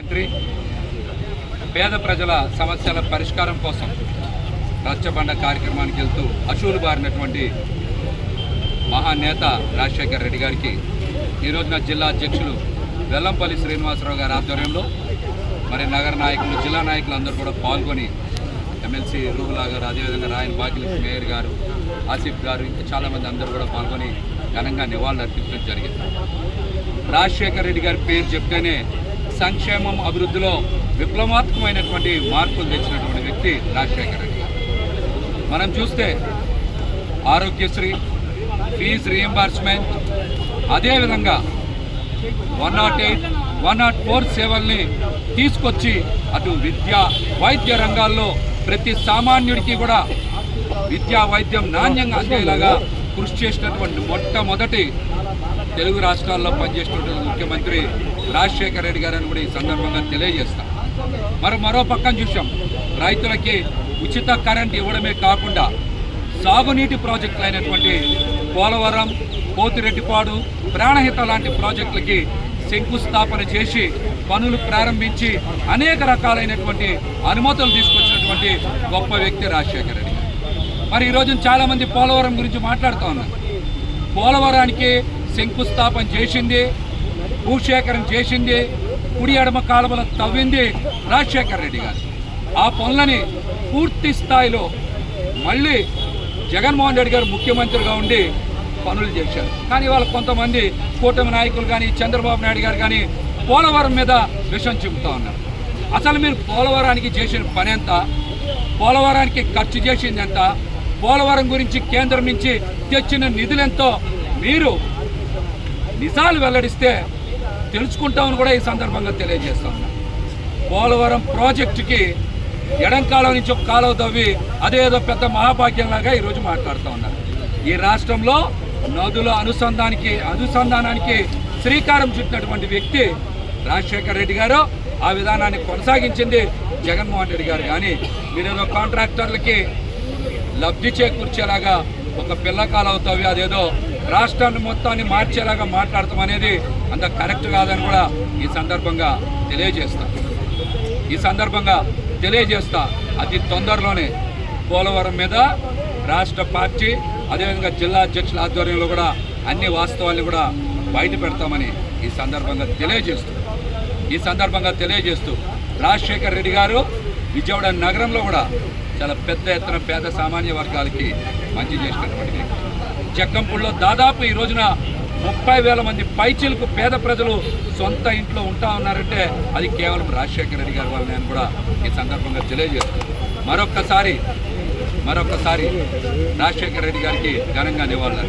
మంత్రి పేద ప్రజల సమస్యల పరిష్కారం కోసం రచ్చబండ కార్యక్రమానికి వెళ్తూ అశువులు బారినటువంటి మహానేత రాజశేఖర్ రెడ్డి గారికి ఈ రోజున జిల్లా అధ్యక్షులు వెల్లంపల్లి శ్రీనివాసరావు గారి ఆధ్వర్యంలో మరి నగర నాయకులు జిల్లా నాయకులు అందరూ కూడా పాల్గొని ఎమ్మెల్సీ రూహులా గారు అదేవిధంగా రాయన్ బాకిలి మేయర్ గారు ఆసిఫ్ గారు ఇంకా చాలామంది అందరూ కూడా పాల్గొని ఘనంగా నివాళులు అర్పించడం జరిగింది. రాజశేఖర్ రెడ్డి గారి పేరు చెప్తేనే సంక్షేమం అభివృద్ధిలో విప్లవాత్మకమైనటువంటి మార్పులు తెచ్చినటువంటి వ్యక్తి రాజశేఖర రెడ్డి మనం చూస్తే ఆరోగ్యశ్రీ ఫీజు రియంబర్స్మెంట్ అదేవిధంగా one not eight one not four సేవల్ని తీసుకొచ్చి అటు విద్య వైద్య రంగాల్లో ప్రతి సామాన్యుడికి కూడా విద్యా వైద్యం నాణ్యంగా అందేలాగా కృషి చేసినటువంటి మొట్టమొదటి తెలుగు రాష్ట్రాల్లో పనిచేసినటువంటి ముఖ్యమంత్రి రాజశేఖర రెడ్డి గారని కూడా ఈ సందర్భంగా తెలియజేస్తాం. మరి మరో పక్కన చూసాం రైతులకి ఉచిత కరెంట్ ఇవ్వడమే కాకుండా సాగునీటి ప్రాజెక్టులు అయినటువంటి పోలవరం పోతిరెడ్డిపాడు ప్రాణహిత లాంటి ప్రాజెక్టులకి శంకుస్థాపన చేసి పనులు ప్రారంభించి అనేక రకాలైనటువంటి అనుమతులు తీసుకొచ్చినటువంటి గొప్ప వ్యక్తి రాజశేఖర రెడ్డి. మరి ఈరోజు చాలామంది పోలవరం గురించి మాట్లాడుతూ ఉన్నారు. పోలవరానికి శంకుస్థాపన చేసింది భూసేకరణ చేసింది కుడి ఎడమ కాలువల తవ్వింది రాజశేఖర రెడ్డి గారు. ఆ పనులని పూర్తి స్థాయిలో మళ్ళీ జగన్మోహన్ రెడ్డి గారు ముఖ్యమంత్రిగా ఉండి పనులు చేశారు. కానీ వాళ్ళ కొంతమంది కూటమి నాయకులు కానీ చంద్రబాబు నాయుడు గారు కానీ పోలవరం మీద విషం చెబుతూ ఉన్నారు. అసలు మీరు పోలవరానికి చేసిన పని ఎంత? పోలవరానికి ఖర్చు చేసింది ఎంత? పోలవరం గురించి కేంద్రం నుంచి తెచ్చిన నిధులెంతో మీరు నిజాలు వెల్లడిస్తే తెలుసుకుంటామని కూడా ఈ సందర్భంగా తెలియజేస్తా పోలవరం ప్రాజెక్టుకి ఎడంకాలం నుంచి ఒక కాలువ తవ్వి అదేదో పెద్ద మహాభాగ్యంలాగా ఈరోజు మాట్లాడుతూ ఉన్నారు ఈ రాష్ట్రంలో నదుల అనుసంధానికి అనుసంధానానికి శ్రీకారం చుట్టినటువంటి వ్యక్తి రాజశేఖర రెడ్డి గారు ఆ విధానాన్ని కొనసాగించింది జగన్మోహన్ రెడ్డి గారు. కానీ మీరేదో కాంట్రాక్టర్లకి లబ్ధి చేకూర్చేలాగా ఒక పిల్లకాలవుతావి అదేదో రాష్ట్రాన్ని మొత్తాన్ని మార్చేలాగా మాట్లాడతాం అనేది అంత కరెక్ట్ కాదని కూడా ఈ సందర్భంగా తెలియజేస్తా. ఈ సందర్భంగా తెలియజేస్తా అతి తొందరలోనే పోలవరం మీద రాష్ట్ర పార్టీ అదేవిధంగా జిల్లా అధ్యక్షుల ఆధ్వర్యంలో కూడా అన్ని వాస్తవాల్ని కూడా బయట పెడతామని ఈ సందర్భంగా తెలియజేస్తూ ఈ సందర్భంగా తెలియజేస్తూ రాజశేఖర్ రెడ్డి గారు విజయవాడ నగరంలో కూడా చాలా పెద్ద ఎత్తున పేద సామాన్య వర్గాలకి మంచి చేసినటువంటి వ్యక్తి. జక్కంపూడిలో దాదాపు ఈ రోజున ముప్పై వేల మంది పైచీలకు పేద ప్రజలు సొంత ఇంట్లో ఉంటా ఉన్నారంటే అది కేవలం రాజశేఖర రెడ్డి గారి వల్లనే అని కూడా ఈ సందర్భంగా తెలియజేస్తుంది మరొక్కసారి మరొక్కసారి రాజశేఖర రెడ్డి గారికి ఘనంగా నివాళులు